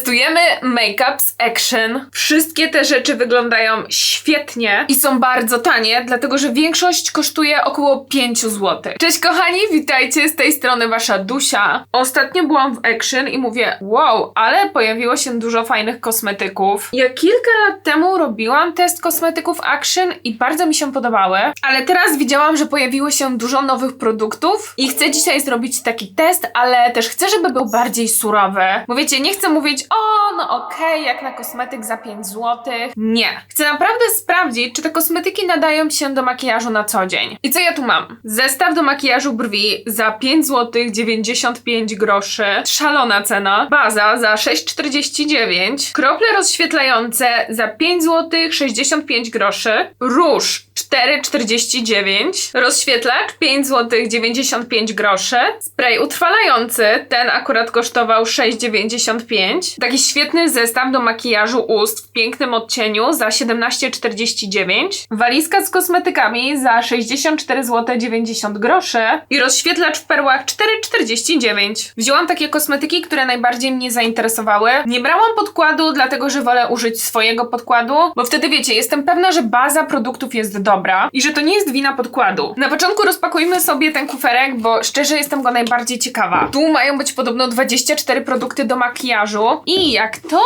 Testujemy make-up z Action. Wszystkie te rzeczy wyglądają świetnie i są bardzo tanie, dlatego że większość kosztuje około 5 zł. Cześć kochani, witajcie z tej strony wasza Dusia. Ostatnio byłam w Action i mówię, wow, ale pojawiło się dużo fajnych kosmetyków. Ja kilka lat temu robiłam test kosmetyków Action i bardzo mi się podobały, ale teraz widziałam, że pojawiło się dużo nowych produktów i chcę dzisiaj zrobić taki test, ale też chcę, żeby był bardziej surowy. Bo wiecie, nie chcę mówić, o, no okej, jak na kosmetyk za 5 zł. Nie. Chcę naprawdę sprawdzić, czy te kosmetyki nadają się do makijażu na co dzień. I co ja tu mam? Zestaw do makijażu brwi za 5 zł 95 groszy. Szalona cena. Baza za 6,49. Krople rozświetlające za 5 zł 65 groszy. Róż 4,49. Rozświetlacz 5 zł 95 groszy. Spray utrwalający, ten akurat kosztował 6,95. Taki świetny zestaw do makijażu ust w pięknym odcieniu za 17,49. Walizka z kosmetykami za 64 zł 90 groszy. I rozświetlacz w perłach 4,49. Wzięłam takie kosmetyki, które najbardziej mnie zainteresowały. Nie brałam podkładu, dlatego że wolę użyć swojego podkładu, bo wtedy wiecie, jestem pewna, że baza produktów jest dobra i że to nie jest wina podkładu. Na początku rozpakujmy sobie ten kuferek, bo szczerze jestem go najbardziej ciekawa. Tu mają być podobno 24 produkty do makijażu i jak to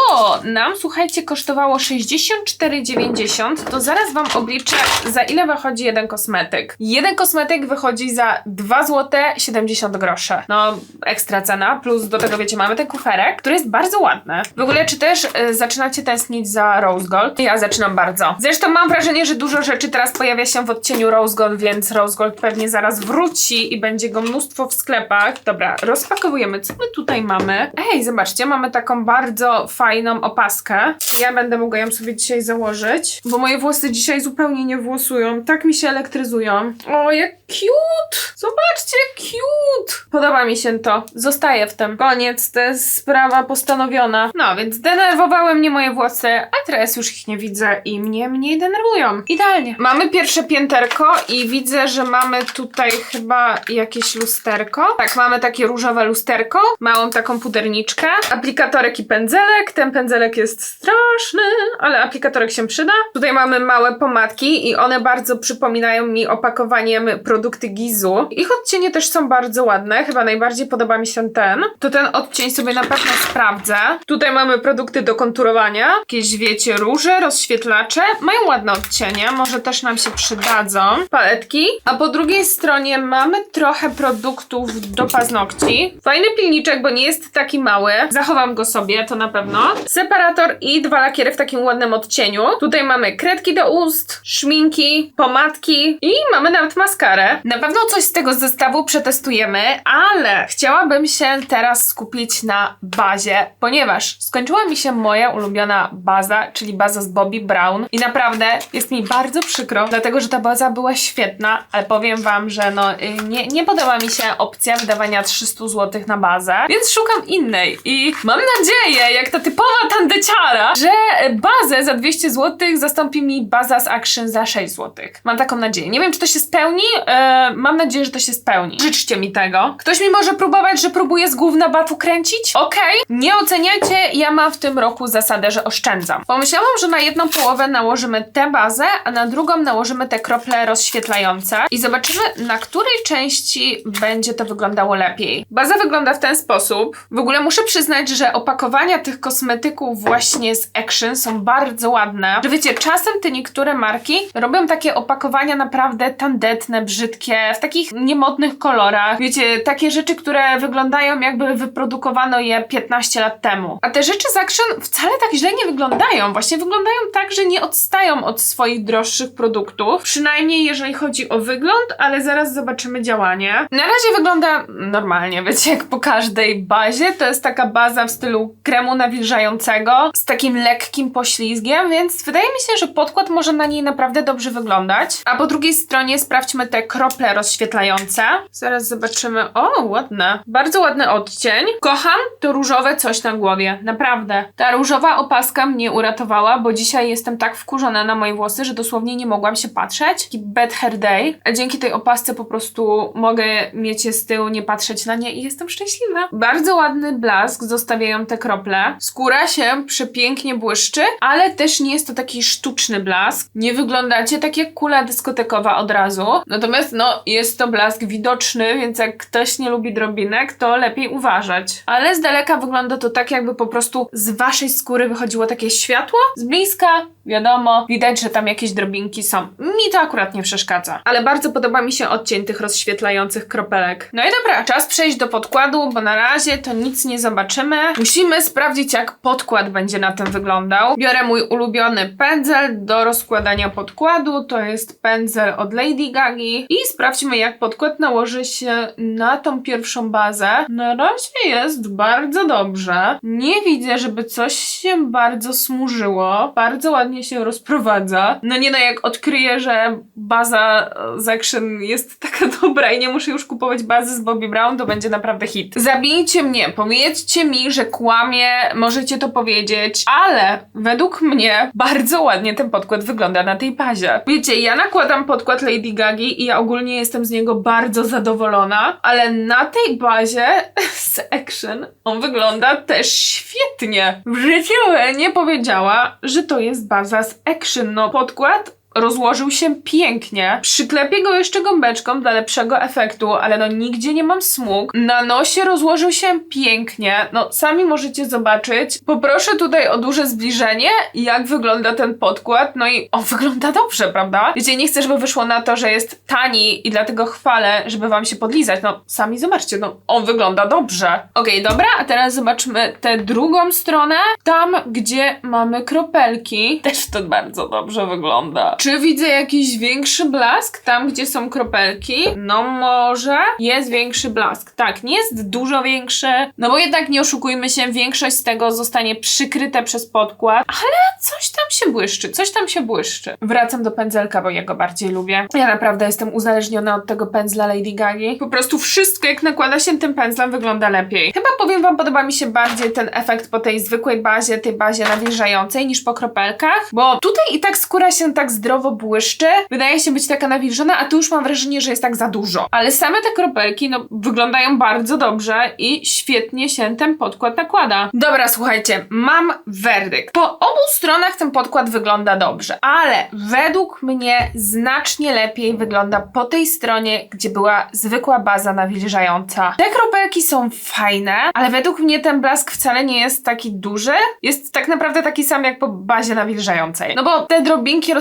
nam, słuchajcie, kosztowało 64,90, to zaraz wam obliczę, za ile wychodzi jeden kosmetyk. Jeden kosmetyk wychodzi za 2 zł 70 groszy. No, ekstra cena, plus do tego, wiecie, mamy ten kuferek, który jest bardzo ładny. W ogóle, czy też y, zaczynacie tęsknić za Rose Gold? Ja zaczynam bardzo. Zresztą mam wrażenie, że dużo rzeczy teraz pojawia się w odcieniu Rose Gold, więc Rose Gold pewnie zaraz wróci i będzie go mnóstwo w sklepach. Dobra, rozpakowujemy. Co my tutaj mamy? Ej, zobaczcie, mamy taką bardzo fajną opaskę. Ja będę mogła ją sobie dzisiaj założyć, bo moje włosy dzisiaj zupełnie nie włosują. Tak mi się elektryzują. O, jak cute! Zobaczcie, cute! Podoba mi się to. Zostaję w tym. Koniec, to jest sprawa postanowiona. No, więc denerwowały mnie moje włosy, a teraz już ich nie widzę i mnie mniej denerwują. Idealnie. Mamy pierwsze pięterko i widzę, że mamy tutaj chyba jakieś lusterko. Tak, mamy takie różowe lusterko, małą taką puderniczkę, aplikatorek i pędzelek. Ten pędzelek jest straszny, ale aplikatorek się przyda. Tutaj mamy małe pomadki i one bardzo przypominają mi opakowaniem produkty Gizu. Ich odcienie też są bardzo ładne, chyba najbardziej podoba mi się ten. To ten odcień sobie na pewno sprawdzę. Tutaj mamy produkty do konturowania, jakieś wiecie, róże, rozświetlacze. Mają ładne odcienie, może też nam się przydadzą. Paletki. A po drugiej stronie mamy trochę produktów do paznokci. Fajny pilniczek, bo nie jest taki mały. Zachowam go sobie, to na pewno. Separator i dwa lakiery w takim ładnym odcieniu. Tutaj mamy kredki do ust, szminki, pomadki i mamy nawet maskarę. Na pewno coś z tego zestawu przetestujemy, ale chciałabym się teraz skupić na bazie, ponieważ skończyła mi się moja ulubiona baza, czyli baza z Bobbi Brown i naprawdę jest mi bardzo przykro, dlatego że ta baza była świetna, ale powiem wam, że no y, nie, nie podoba mi się opcja wydawania 300 zł na bazę, więc szukam innej i mam nadzieję, jak ta typowa tandeciara, że bazę za 200 zł zastąpi mi baza z Action za 6 zł. Mam taką nadzieję. Nie wiem, czy to się spełni, e, mam nadzieję, że to się spełni. Życzcie mi tego. Ktoś mi może próbować, że próbuję z gówna batu kręcić? Okej, nie oceniacie, ja mam w tym roku zasadę, że oszczędzam. Pomyślałam, że na jedną połowę nałożymy tę bazę, a na drugą nałożymy te krople rozświetlające i zobaczymy, na której części będzie to wyglądało lepiej. Baza wygląda w ten sposób. W ogóle muszę przyznać, że opakowania tych kosmetyków właśnie z Action są bardzo ładne. Że wiecie, czasem te niektóre marki robią takie opakowania naprawdę tandetne, brzydkie, w takich niemodnych kolorach. Wiecie, takie rzeczy, które wyglądają jakby wyprodukowano je 15 lat temu. A te rzeczy z Action wcale tak źle nie wyglądają. Właśnie wyglądają tak, że nie odstają od swoich droższych produktów. Przynajmniej jeżeli chodzi o wygląd, ale zaraz zobaczymy działanie. Na razie wygląda normalnie, wiecie, jak po każdej bazie. To jest taka baza w stylu kremu nawilżającego z takim lekkim poślizgiem, więc wydaje mi się, że podkład może na niej naprawdę dobrze wyglądać. A po drugiej stronie sprawdźmy te krople rozświetlające. Zaraz zobaczymy. O, ładne. Bardzo ładny odcień. Kocham to różowe coś na głowie. Naprawdę. Ta różowa opaska mnie uratowała, bo dzisiaj jestem tak wkurzona na moje włosy, że dosłownie nie mogłam się patrzeć. Taki bad hair day. A dzięki tej opasce po prostu mogę mieć je z tyłu, nie patrzeć na nie i jestem szczęśliwa. Bardzo ładny blask zostawiają te krople. Skóra się przepięknie błyszczy, ale też nie jest to taki sztuczny blask. Nie wyglądacie tak jak kula dyskotekowa od razu. Natomiast no, jest to blask widoczny, więc jak ktoś nie lubi drobinek, to lepiej uważać. Ale z daleka wygląda to tak, jakby po prostu z waszej skóry wychodziło takie światło. Z bliska, wiadomo, widać, że tam jakieś drobinki są. Mi to akurat nie przeszkadza. Ale bardzo podoba mi się odcień tych rozświetlających kropelek. No i dobra, czas przejść do podkładu, bo na razie to nic nie zobaczymy. Musimy sprawdzić, jak podkład będzie na tym wyglądał. Biorę mój ulubiony pędzel do rozkładania podkładu. To jest pędzel od Lady Gagi. I sprawdźmy, jak podkład nałoży się na tą pierwszą bazę. Na razie jest bardzo dobrze. Nie widzę, żeby coś się bardzo smurzyło. Bardzo ładnie się rozprowadza. No nie no, jak odkryję, że baza z Action jest taka dobra i nie muszę już kupować bazy z Bobby Brown, to będzie naprawdę hit. Zabijcie mnie, powiedzcie mi, że kłamie, możecie to powiedzieć, ale według mnie bardzo ładnie ten podkład wygląda na tej bazie. Wiecie, ja nakładam podkład Lady Gagi i ja ogólnie jestem z niego bardzo zadowolona, ale na tej bazie z Action on wygląda też świetnie. W życiu nie powiedziała, że to jest baza z Action. No, podkład rozłożył się pięknie. Przyklepię go jeszcze gąbeczką dla lepszego efektu, ale no nigdzie nie mam smug. Na nosie rozłożył się pięknie. No sami możecie zobaczyć. Poproszę tutaj o duże zbliżenie, jak wygląda ten podkład. No i on wygląda dobrze, prawda? Wiecie, nie chcę, żeby wyszło na to, że jest tani i dlatego chwalę, żeby wam się podlizać. No sami zobaczcie, no on wygląda dobrze. Okej, dobra, a teraz zobaczmy tę drugą stronę. Tam, gdzie mamy kropelki. Też to bardzo dobrze wygląda. Czy widzę jakiś większy blask tam, gdzie są kropelki? No może. Jest większy blask. Tak, nie jest dużo większy. No bo jednak nie oszukujmy się, większość z tego zostanie przykryte przez podkład, ale coś tam się błyszczy, coś tam się błyszczy. Wracam do pędzelka, bo ja go bardziej lubię. Ja naprawdę jestem uzależniona od tego pędzla Lady Gagi. Po prostu wszystko, jak nakłada się tym pędzlem, wygląda lepiej. Chyba powiem wam, podoba mi się bardziej ten efekt po tej zwykłej bazie, tej bazie nawilżającej niż po kropelkach, bo tutaj i tak skóra się tak zdrowo błyszczy, wydaje się być taka nawilżona, a tu już mam wrażenie, że jest tak za dużo. Ale same te kropelki, no, wyglądają bardzo dobrze i świetnie się ten podkład nakłada. Dobra, słuchajcie, mam werdykt. Po obu stronach ten podkład wygląda dobrze, ale według mnie znacznie lepiej wygląda po tej stronie, gdzie była zwykła baza nawilżająca. Te kropelki są fajne, ale według mnie ten blask wcale nie jest taki duży. Jest tak naprawdę taki sam jak po bazie nawilżającej. No bo te drobinki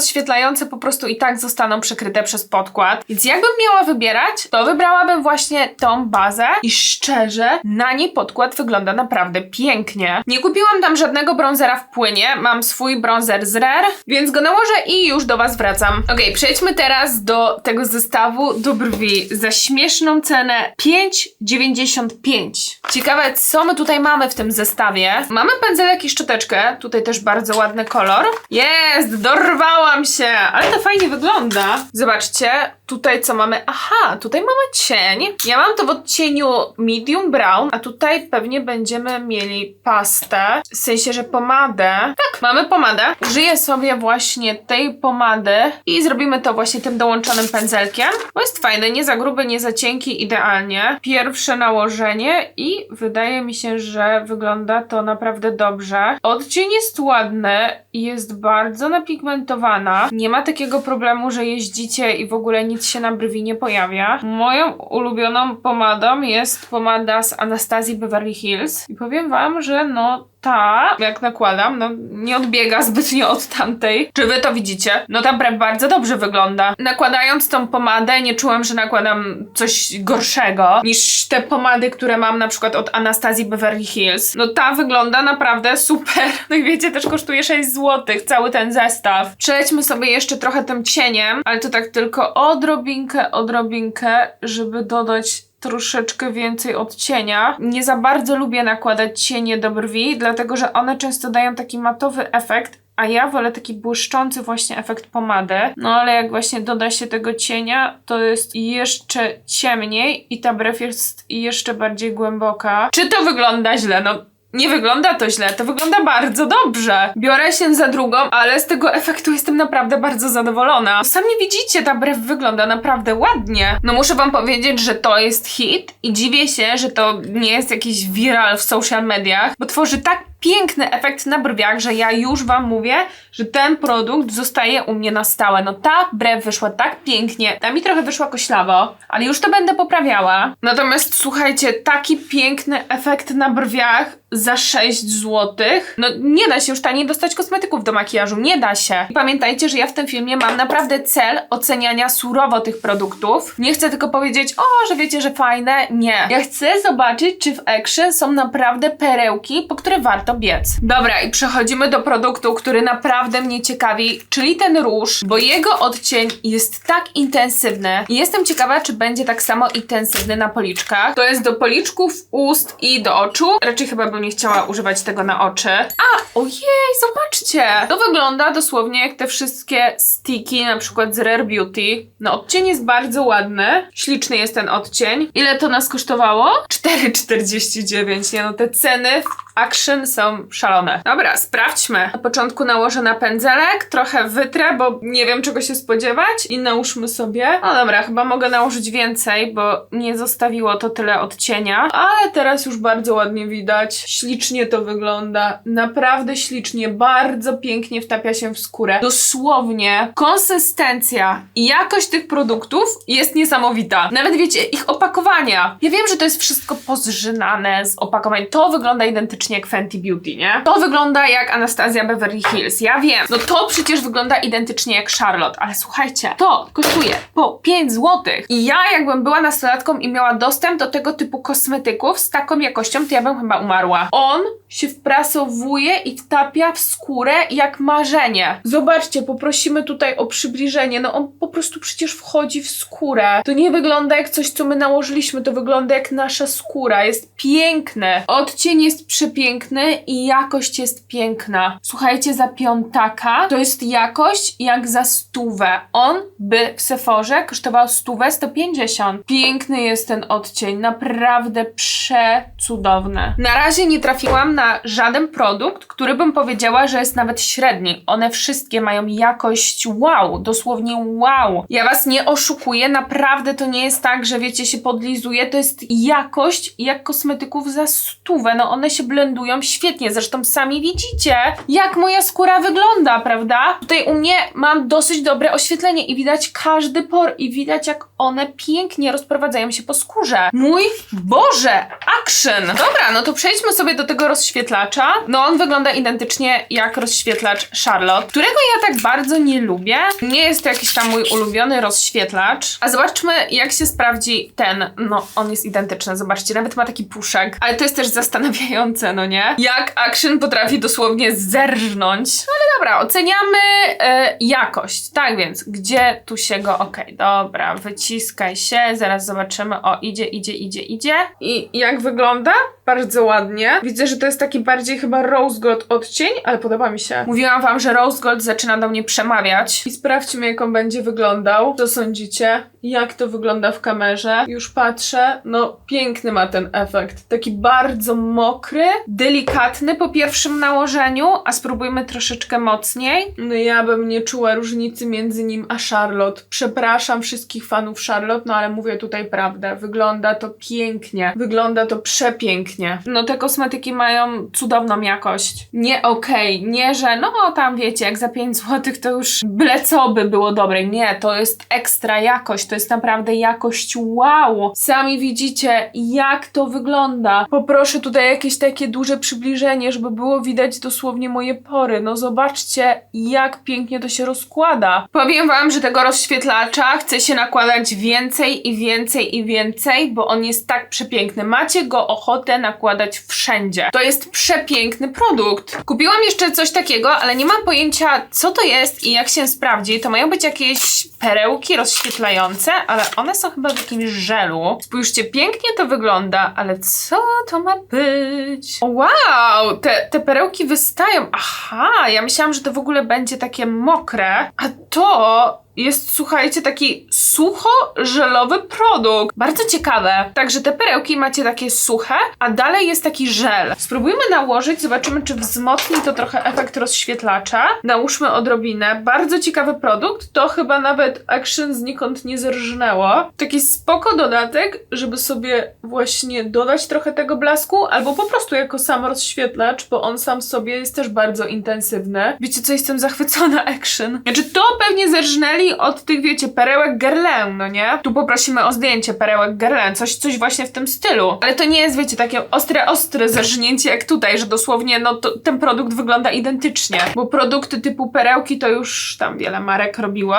po prostu i tak zostaną przykryte przez podkład. Więc jakbym miała wybierać, to wybrałabym właśnie tą bazę i szczerze, na niej podkład wygląda naprawdę pięknie. Nie kupiłam tam żadnego bronzera w płynie, mam swój bronzer z Rare, więc go nałożę i już do Was wracam. Ok, przejdźmy teraz do tego zestawu do brwi za śmieszną cenę 5,95. Ciekawe, co my tutaj mamy w tym zestawie. Mamy pędzelek i szczoteczkę, tutaj też bardzo ładny kolor. Jest, dorwałam się, ale to fajnie wygląda. Zobaczcie, tutaj co mamy? Aha, tutaj mamy cień. Ja mam to w odcieniu medium brown, a tutaj pewnie będziemy mieli pastę, w sensie, że pomadę. Tak, mamy pomadę. Użyję sobie właśnie tej pomady i zrobimy to właśnie tym dołączonym pędzelkiem, bo jest fajny, nie za gruby, nie za cienki, idealnie. Pierwsze nałożenie i wydaje mi się, że wygląda to naprawdę dobrze. Odcień jest ładny jest bardzo napigmentowana. Nie ma takiego problemu, że jeździcie i w ogóle nic się na brwi nie pojawia. Moją ulubioną pomadą jest pomada z Anastazji Beverly Hills i powiem wam, że no ta, jak nakładam, no nie odbiega zbytnio od tamtej. Czy wy to widzicie? No ta brew bardzo dobrze wygląda. Nakładając tą pomadę nie czułam, że nakładam coś gorszego niż te pomady, które mam na przykład od Anastazji Beverly Hills. No ta wygląda naprawdę super. No i wiecie, też kosztuje 6 zł cały ten zestaw. Przejdźmy sobie jeszcze trochę tym cieniem, ale to tak tylko odrobinkę, odrobinkę, żeby dodać troszeczkę więcej odcienia. Nie za bardzo lubię nakładać cienie do brwi, dlatego że one często dają taki matowy efekt, a ja wolę taki błyszczący właśnie efekt pomady. No ale jak właśnie doda się tego cienia, to jest jeszcze ciemniej i ta brew jest jeszcze bardziej głęboka. Czy to wygląda źle? No nie wygląda to źle, to wygląda bardzo dobrze. Biorę się za drugą, ale z tego efektu jestem naprawdę bardzo zadowolona. Sami widzicie, ta brew wygląda naprawdę ładnie. No muszę wam powiedzieć, że to jest hit i dziwię się, że to nie jest jakiś viral w social mediach, bo tworzy tak piękny efekt na brwiach, że ja już wam mówię, że ten produkt zostaje u mnie na stałe. No ta brew wyszła tak pięknie, ta mi trochę wyszła koślawo, ale już to będę poprawiała. Natomiast słuchajcie, taki piękny efekt na brwiach za 6 zł. No nie da się już taniej dostać kosmetyków do makijażu, nie da się. I pamiętajcie, że ja w tym filmie mam naprawdę cel oceniania surowo tych produktów. Nie chcę tylko powiedzieć, o, że wiecie, że fajne. Nie. Ja chcę zobaczyć, czy w Action są naprawdę perełki, po które warto biec. Dobra, i przechodzimy do produktu, który naprawdę mnie ciekawi, czyli ten róż, bo jego odcień jest tak intensywny jestem ciekawa, czy będzie tak samo intensywny na policzkach. To jest do policzków, ust i do oczu. Raczej chyba bym nie chciała używać tego na oczy. A, ojej, zobaczcie! To wygląda dosłownie jak te wszystkie sticky, na przykład z Rare Beauty. No, odcień jest bardzo ładny. Śliczny jest ten odcień. Ile to nas kosztowało? 4,49. Nie no, te ceny w Action są szalone. Dobra, sprawdźmy. Na początku nałożę na pędzelek, trochę wytrę, bo nie wiem czego się spodziewać i nałóżmy sobie. No dobra, chyba mogę nałożyć więcej, bo nie zostawiło to tyle odcienia, ale teraz już bardzo ładnie widać. Ślicznie to wygląda. Naprawdę ślicznie, bardzo pięknie wtapia się w skórę. Dosłownie konsystencja i jakość tych produktów jest niesamowita. Nawet wiecie, ich opakowania. Ja wiem, że to jest wszystko pozżynane z opakowań. To wygląda identycznie jak Fenty Beauty, nie? To wygląda jak Anastasia Beverly Hills. Ja wiem. No to przecież wygląda identycznie jak Charlotte, ale słuchajcie, to kosztuje po 5 zł. I ja jakbym była nastolatką i miała dostęp do tego typu kosmetyków z taką jakością, to ja bym chyba umarła. On się wprasowuje i wtapia w skórę jak marzenie. Zobaczcie, poprosimy tutaj o przybliżenie. No on po prostu przecież wchodzi w skórę. To nie wygląda jak coś, co my nałożyliśmy, to wygląda jak nasza skóra. Jest piękny. Odcień jest przepiękny i jakość jest piękna. Słuchajcie, za piątaka to jest jakość jak za stówę. On by w Sephorze kosztował stówę 150. Piękny jest ten odcień, naprawdę przecudowny. Na razie nie trafiłam na żaden produkt, który bym powiedziała, że jest nawet średni. One wszystkie mają jakość wow, dosłownie wow. Ja was nie oszukuję, naprawdę to nie jest tak, że wiecie, się podlizuje, to jest jakość jak kosmetyków za stówę. No one się blendują świetnie, zresztą sami widzicie, jak moja skóra wygląda, prawda? Tutaj u mnie mam dosyć dobre oświetlenie i widać każdy por i widać jak one pięknie rozprowadzają się po skórze. Mój Boże, action! Dobra, no to przejdźmy sobie do tego rozświetlacza. No on wygląda identycznie jak rozświetlacz Charlotte, którego ja tak bardzo nie lubię. Nie jest to jakiś tam mój ulubiony rozświetlacz. A zobaczmy jak się sprawdzi ten. No on jest identyczny, zobaczcie, nawet ma taki puszek. Ale to jest też zastanawiające, no nie? Jak Action potrafi dosłownie zerżnąć. No ale dobra, oceniamy e, jakość. Tak więc, gdzie tu się go... Okej, dobra, wyciskaj się, zaraz zobaczymy. O, idzie, idzie, idzie, idzie. I jak wygląda? Bardzo ładnie. Widzę, że to jest taki bardziej chyba rose gold odcień, ale podoba mi się. Mówiłam wam, że rose gold zaczyna do mnie przemawiać. I sprawdźmy, on będzie wyglądał. Co sądzicie? Jak to wygląda w kamerze? Już patrzę. No, piękny ma ten efekt. Taki bardzo mokry, delikatny po pierwszym nałożeniu, a spróbujmy troszeczkę mocniej. No ja bym nie czuła różnicy między nim a Charlotte. Przepraszam wszystkich fanów Charlotte, no ale mówię tutaj prawdę. Wygląda to pięknie. Wygląda to przepięknie. No te kosmetyki mają cudowną jakość. Nie okej, nie że no tam wiecie, jak za 5 zł to już byle co by było dobre. Nie, to jest ekstra jakość. To jest naprawdę jakość wow. Sami widzicie, jak to wygląda. Poproszę tutaj jakieś takie duże przybliżenie, żeby było widać dosłownie moje pory. No zobaczcie, jak pięknie to się rozkłada. Powiem wam, że tego rozświetlacza chce się nakładać więcej i więcej i więcej, bo on jest tak przepiękny. Macie go ochotę nakładać wszędzie. To jest przepiękny produkt. Kupiłam jeszcze coś takiego, ale nie mam pojęcia, co to jest i jak się sprawdzi. To mają być jakieś perełki rozświetlające, ale one są chyba w jakimś żelu. Spójrzcie, pięknie to wygląda, ale co to ma być? Wow, te, te perełki wystają. Aha, ja myślałam, że to w ogóle będzie takie mokre, a to jest, słuchajcie, taki sucho-żelowy produkt. Bardzo ciekawe. Także te perełki macie takie suche, a dalej jest taki żel. Spróbujmy nałożyć, zobaczymy, czy wzmocni to trochę efekt rozświetlacza. Nałóżmy odrobinę. Bardzo ciekawy produkt. To chyba nawet Action znikąd nie zerżnęło. Taki spoko dodatek, żeby sobie właśnie dodać trochę tego blasku, albo po prostu jako sam rozświetlacz, bo on sam sobie jest też bardzo intensywny. Wiecie co, jestem zachwycona Action. Znaczy to pewnie zerżnęli od tych, wiecie, perełek Guerlain, no nie? Tu poprosimy o zdjęcie perełek Guerlain, coś, coś właśnie w tym stylu. Ale to nie jest, wiecie, takie ostre, ostre zerżnięcie jak tutaj, że dosłownie, no to, ten produkt wygląda identycznie. Bo produkty typu perełki to już tam wiele marek robiło.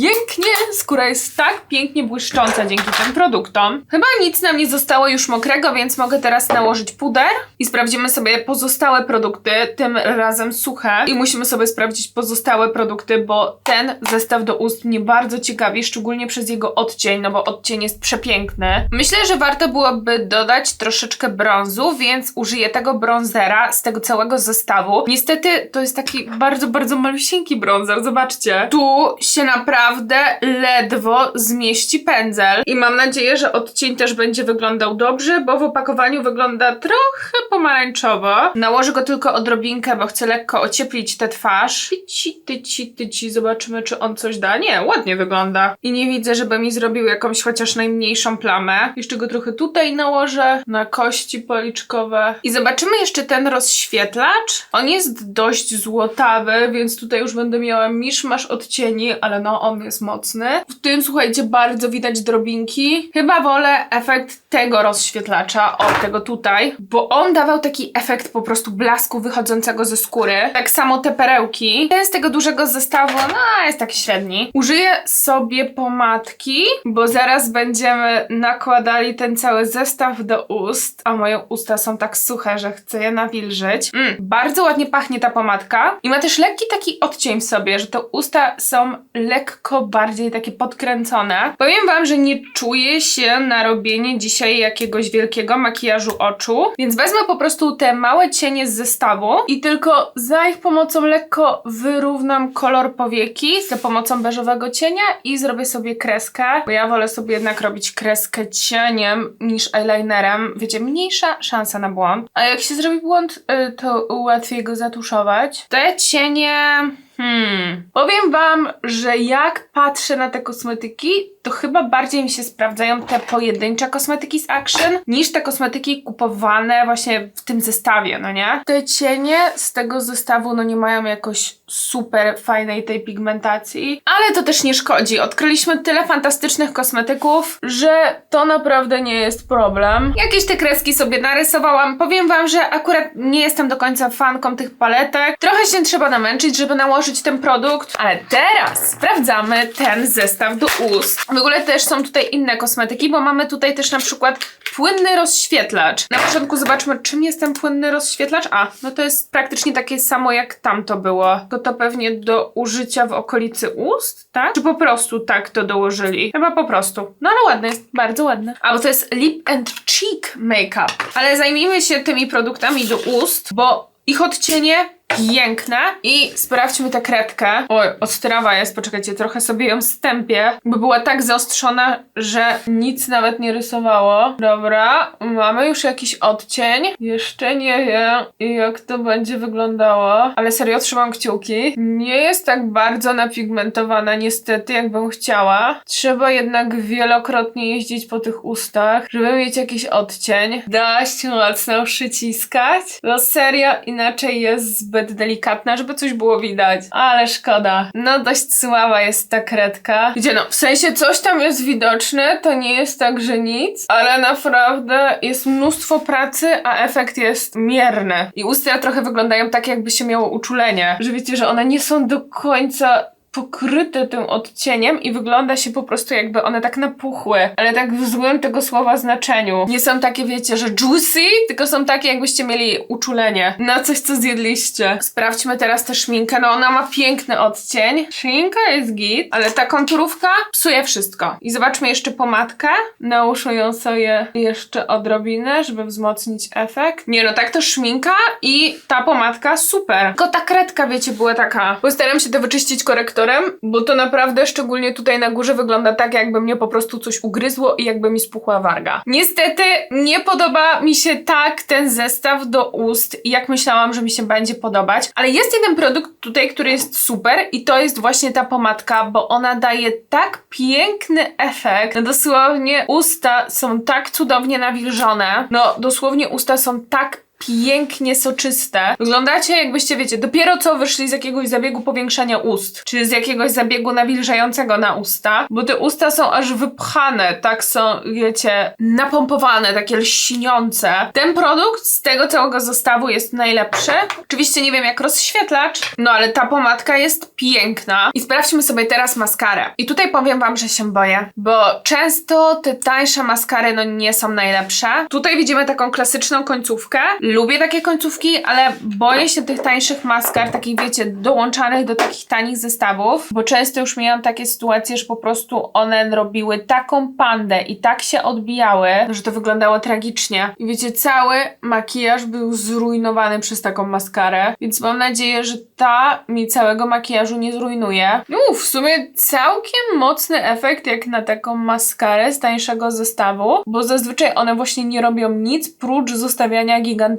Pięknie, skóra jest tak pięknie błyszcząca dzięki tym produktom. Chyba nic nam nie zostało już mokrego, więc mogę teraz nałożyć puder i sprawdzimy sobie pozostałe produkty, tym razem suche. I musimy sobie sprawdzić pozostałe produkty, bo ten zestaw do ust mnie bardzo ciekawi, szczególnie przez jego odcień, no bo odcień jest przepiękny. Myślę, że warto byłoby dodać troszeczkę brązu, więc użyję tego bronzera z tego całego zestawu. Niestety to jest taki bardzo, bardzo malusieńki bronzer, zobaczcie. Tu się naprawdę ledwo zmieści pędzel i mam nadzieję, że odcień też będzie wyglądał dobrze, bo w opakowaniu wygląda trochę pomarańczowo. Nałożę go tylko odrobinkę, bo chcę lekko ocieplić tę twarz. Tyci, tyci, tyci, zobaczymy czy on coś da. Nie, ładnie wygląda. I nie widzę, żeby mi zrobił jakąś chociaż najmniejszą plamę. Jeszcze go trochę tutaj nałożę, na kości policzkowe. I zobaczymy jeszcze ten rozświetlacz. On jest dość złotawy, więc tutaj już będę miała miszmasz odcieni, ale no on jest mocny. W tym, słuchajcie, bardzo widać drobinki. Chyba wolę efekt tego rozświetlacza, o tego tutaj, bo on dawał taki efekt po prostu blasku wychodzącego ze skóry. Tak samo te perełki. Ten z tego dużego zestawu, no jest taki średni. Użyję sobie pomadki, bo zaraz będziemy nakładali ten cały zestaw do ust, a moje usta są tak suche, że chcę je nawilżyć. Mm, bardzo ładnie pachnie ta pomadka i ma też lekki taki odcień w sobie, że te usta są lekko bardziej takie podkręcone. Powiem wam, że nie czuję się na robienie dzisiaj jakiegoś wielkiego makijażu oczu, więc wezmę po prostu te małe cienie z zestawu i tylko za ich pomocą lekko wyrównam kolor powieki za pomocą beżowego cienia i zrobię sobie kreskę, bo ja wolę sobie jednak robić kreskę cieniem niż eyelinerem. Wiecie, mniejsza szansa na błąd. A jak się zrobi błąd, y, to łatwiej go zatuszować. Te cienie... Hmm. Powiem wam, że jak patrzę na te kosmetyki, to chyba bardziej mi się sprawdzają te pojedyncze kosmetyki z Action niż te kosmetyki kupowane właśnie w tym zestawie, no nie? Te cienie z tego zestawu no nie mają jakoś super fajnej tej pigmentacji, ale to też nie szkodzi. Odkryliśmy tyle fantastycznych kosmetyków, że to naprawdę nie jest problem. Jakieś te kreski sobie narysowałam. Powiem wam, że akurat nie jestem do końca fanką tych paletek. Trochę się trzeba namęczyć, żeby nałożyć ten produkt, ale teraz sprawdzamy ten zestaw do ust. W ogóle też są tutaj inne kosmetyki, bo mamy tutaj też na przykład płynny rozświetlacz. Na początku zobaczmy, czym jest ten płynny rozświetlacz. A, no to jest praktycznie takie samo jak tamto było. Tylko to pewnie do użycia w okolicy ust, tak? Czy po prostu tak to dołożyli? Chyba po prostu. No ale ładny jest, bardzo ładny. A bo to jest lip and cheek makeup. Ale zajmijmy się tymi produktami do ust, bo ich odcienie piękne. I sprawdźmy tę kredkę. Oj, ostrawa jest, poczekajcie, trochę sobie ją stępię, bo była tak zaostrzona, że nic nawet nie rysowało. Dobra, mamy już jakiś odcień. Jeszcze nie wiem, jak to będzie wyglądało, ale serio trzymam kciuki. Nie jest tak bardzo napigmentowana, niestety, jakbym chciała. Trzeba jednak wielokrotnie jeździć po tych ustach, żeby mieć jakiś odcień. Dość mocno przyciskać. No serio, inaczej jest zbyt delikatna, żeby coś było widać. Ale szkoda. No dość słaba jest ta kredka. Gdzie no, w sensie coś tam jest widoczne, to nie jest tak, że nic, ale naprawdę jest mnóstwo pracy, a efekt jest mierny. I usta trochę wyglądają tak, jakby się miało uczulenie. Że wiecie, że one nie są do końca pokryte tym odcieniem i wygląda się po prostu jakby one tak napuchły, ale tak w złym tego słowa znaczeniu. Nie są takie, wiecie, że juicy, tylko są takie, jakbyście mieli uczulenie na coś, co zjedliście. Sprawdźmy teraz tę szminkę. No ona ma piękny odcień. Szminka jest git, ale ta konturówka psuje wszystko. I zobaczmy jeszcze pomadkę. Nałóżmy ją sobie jeszcze odrobinę, żeby wzmocnić efekt. Nie no, tak to szminka i ta pomadka super. Tylko ta kredka, wiecie, była taka. Postaram się to wyczyścić korektorem bo to naprawdę szczególnie tutaj na górze wygląda tak, jakby mnie po prostu coś ugryzło i jakby mi spuchła warga. Niestety nie podoba mi się tak ten zestaw do ust, jak myślałam, że mi się będzie podobać, ale jest jeden produkt tutaj, który jest super i to jest właśnie ta pomadka, bo ona daje tak piękny efekt. No dosłownie usta są tak cudownie nawilżone. No dosłownie usta są tak pięknie soczyste. Wyglądacie jakbyście, wiecie, dopiero co wyszli z jakiegoś zabiegu powiększania ust, czy z jakiegoś zabiegu nawilżającego na usta, bo te usta są aż wypchane, tak są, wiecie, napompowane, takie lśniące. Ten produkt z tego całego zestawu jest najlepszy. Oczywiście nie wiem jak rozświetlacz, no ale ta pomadka jest piękna. I sprawdźmy sobie teraz maskarę. I tutaj powiem wam, że się boję, bo często te tańsze maskary no nie są najlepsze. Tutaj widzimy taką klasyczną końcówkę, Lubię takie końcówki, ale boję się tych tańszych maskar, takich wiecie, dołączanych do takich tanich zestawów, bo często już miałam takie sytuacje, że po prostu one robiły taką pandę i tak się odbijały, że to wyglądało tragicznie. I wiecie, cały makijaż był zrujnowany przez taką maskarę, więc mam nadzieję, że ta mi całego makijażu nie zrujnuje. No, w sumie całkiem mocny efekt jak na taką maskarę z tańszego zestawu, bo zazwyczaj one właśnie nie robią nic prócz zostawiania gigantycznych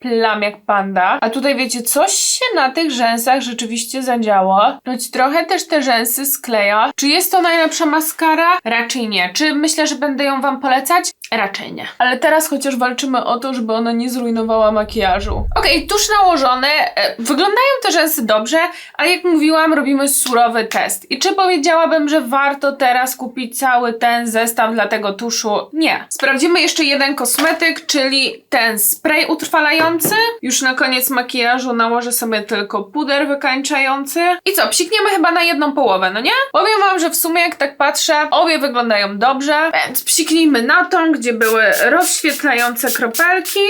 plam jak panda. A tutaj wiecie, coś się na tych rzęsach rzeczywiście zadziało. Choć trochę też te rzęsy skleja. Czy jest to najlepsza maskara? Raczej nie. Czy myślę, że będę ją wam polecać? Raczej nie. Ale teraz chociaż walczymy o to, żeby ona nie zrujnowała makijażu. Okej, tuż nałożone. E, wyglądają te rzęsy dobrze, ale jak mówiłam, robimy surowy test. I czy powiedziałabym, że warto teraz kupić cały ten zestaw dla tego tuszu? Nie. Sprawdzimy jeszcze jeden kosmetyk, czyli ten spray utrwalający. Już na koniec makijażu nałożę sobie tylko puder wykańczający. I co, psikniemy chyba na jedną połowę, no nie? Powiem wam, że w sumie jak tak patrzę, obie wyglądają dobrze, więc psiknijmy na tą, gdzie były rozświetlające kropelki.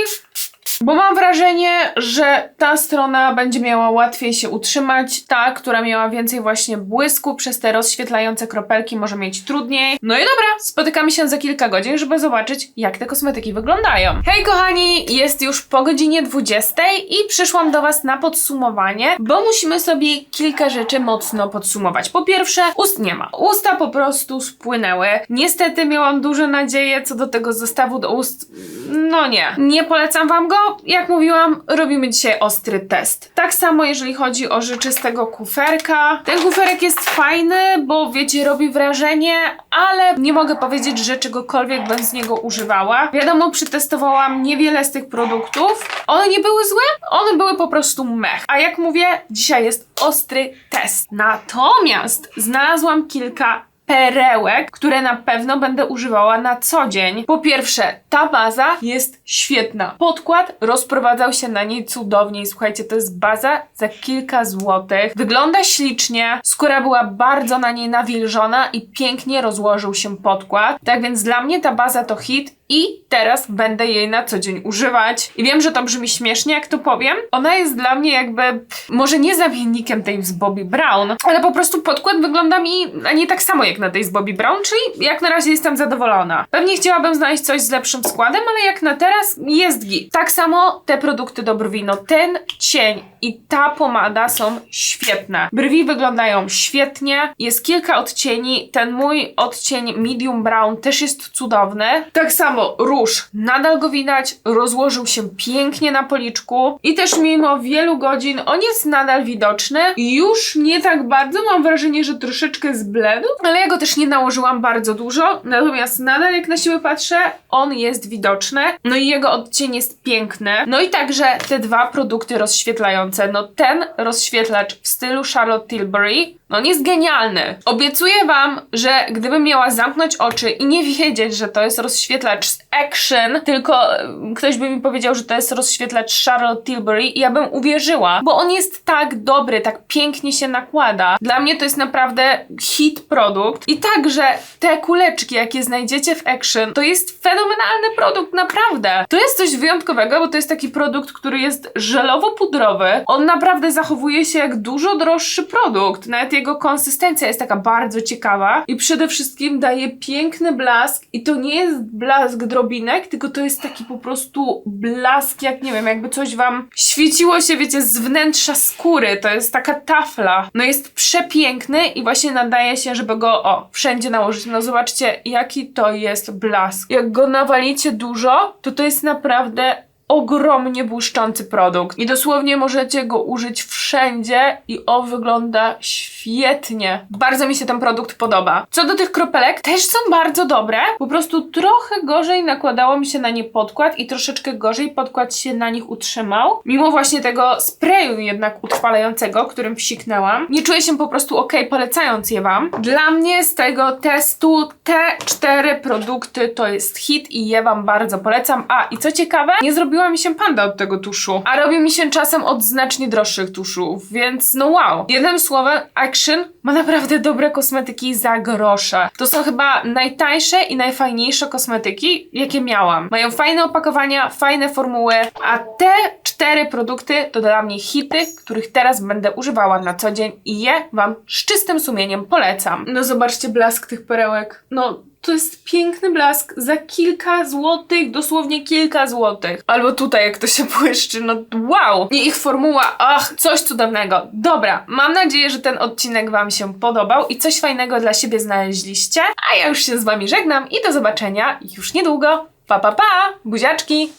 Bo mam wrażenie, że ta strona będzie miała łatwiej się utrzymać. Ta, która miała więcej właśnie błysku przez te rozświetlające kropelki, może mieć trudniej. No i dobra, spotykamy się za kilka godzin, żeby zobaczyć, jak te kosmetyki wyglądają. Hej kochani, jest już po godzinie 20 i przyszłam do Was na podsumowanie, bo musimy sobie kilka rzeczy mocno podsumować. Po pierwsze, ust nie ma. Usta po prostu spłynęły. Niestety miałam duże nadzieje co do tego zestawu do ust. No nie. Nie polecam Wam go. Jak mówiłam, robimy dzisiaj ostry test. Tak samo jeżeli chodzi o rzeczy z tego kuferka. Ten kuferek jest fajny, bo wiecie, robi wrażenie, ale nie mogę powiedzieć, że czegokolwiek bym z niego używała. Wiadomo, przetestowałam niewiele z tych produktów. One nie były złe, one były po prostu mech. A jak mówię, dzisiaj jest ostry test. Natomiast znalazłam kilka perełek, które na pewno będę używała na co dzień. Po pierwsze, ta baza jest świetna. Podkład rozprowadzał się na niej cudownie. Słuchajcie, to jest baza za kilka złotych. Wygląda ślicznie, skóra była bardzo na niej nawilżona i pięknie rozłożył się podkład. Tak więc dla mnie ta baza to hit i teraz będę jej na co dzień używać. I wiem, że to brzmi śmiesznie, jak to powiem. Ona jest dla mnie jakby, może nie zamiennikiem tej z Bobby Brown, ale po prostu podkład wygląda mi nie tak samo jak na tej z Bobby Brown, czyli jak na razie jestem zadowolona. Pewnie chciałabym znaleźć coś z lepszym składem, ale jak na teraz jest git. Tak samo te produkty do brwi, no ten cień i ta pomada są świetne. Brwi wyglądają świetnie, jest kilka odcieni, ten mój odcień medium brown też jest cudowny. Tak samo róż, nadal go widać, rozłożył się pięknie na policzku i też mimo wielu godzin on jest nadal widoczny. Już nie tak bardzo, mam wrażenie, że troszeczkę zbledł, ale ja go też nie nałożyłam bardzo dużo, natomiast nadal jak na siebie patrzę, on jest widoczny, no i jego odcień jest piękny. No i także te dwa produkty rozświetlające, no ten rozświetlacz w stylu Charlotte Tilbury no on jest genialny. Obiecuję wam, że gdybym miała zamknąć oczy i nie wiedzieć, że to jest rozświetlacz Action, tylko e, ktoś by mi powiedział, że to jest rozświetlacz Charlotte Tilbury i ja bym uwierzyła, bo on jest tak dobry, tak pięknie się nakłada. Dla mnie to jest naprawdę hit produkt. I także te kuleczki, jakie znajdziecie w Action, to jest fenomenalny produkt, naprawdę. To jest coś wyjątkowego, bo to jest taki produkt, który jest żelowo-pudrowy. On naprawdę zachowuje się jak dużo droższy produkt. Nawet jego konsystencja jest taka bardzo ciekawa i przede wszystkim daje piękny blask i to nie jest blask drobinek, tylko to jest taki po prostu blask, jak nie wiem, jakby coś wam świeciło się, wiecie, z wnętrza skóry. To jest taka tafla. No jest przepiękny i właśnie nadaje się, żeby go, o, wszędzie nałożyć. No zobaczcie, jaki to jest blask. Jak go nawalicie dużo, to to jest naprawdę ogromnie błyszczący produkt. I dosłownie możecie go użyć wszędzie i on wygląda świetnie. Bardzo mi się ten produkt podoba. Co do tych kropelek, też są bardzo dobre. Po prostu trochę gorzej nakładało mi się na nie podkład i troszeczkę gorzej podkład się na nich utrzymał. Mimo właśnie tego sprayu jednak utrwalającego, którym psiknęłam. Nie czuję się po prostu ok polecając je wam. Dla mnie z tego testu te cztery produkty to jest hit i je wam bardzo polecam. A i co ciekawe, nie zrobiła mi się panda od tego tuszu, a robi mi się czasem od znacznie droższych tuszów, więc no wow. Jednym słowem, Action ma naprawdę dobre kosmetyki za grosze. To są chyba najtańsze i najfajniejsze kosmetyki, jakie miałam. Mają fajne opakowania, fajne formuły, a te cztery produkty to dla mnie hity, których teraz będę używała na co dzień i je wam z czystym sumieniem polecam. No zobaczcie blask tych perełek. No to jest piękny blask za kilka złotych, dosłownie kilka złotych. Albo tutaj, jak to się błyszczy, no wow! I ich formuła, ach, coś cudownego. Dobra, mam nadzieję, że ten odcinek Wam się podobał i coś fajnego dla siebie znaleźliście. A ja już się z Wami żegnam i do zobaczenia już niedługo. Pa, pa, pa! Buziaczki!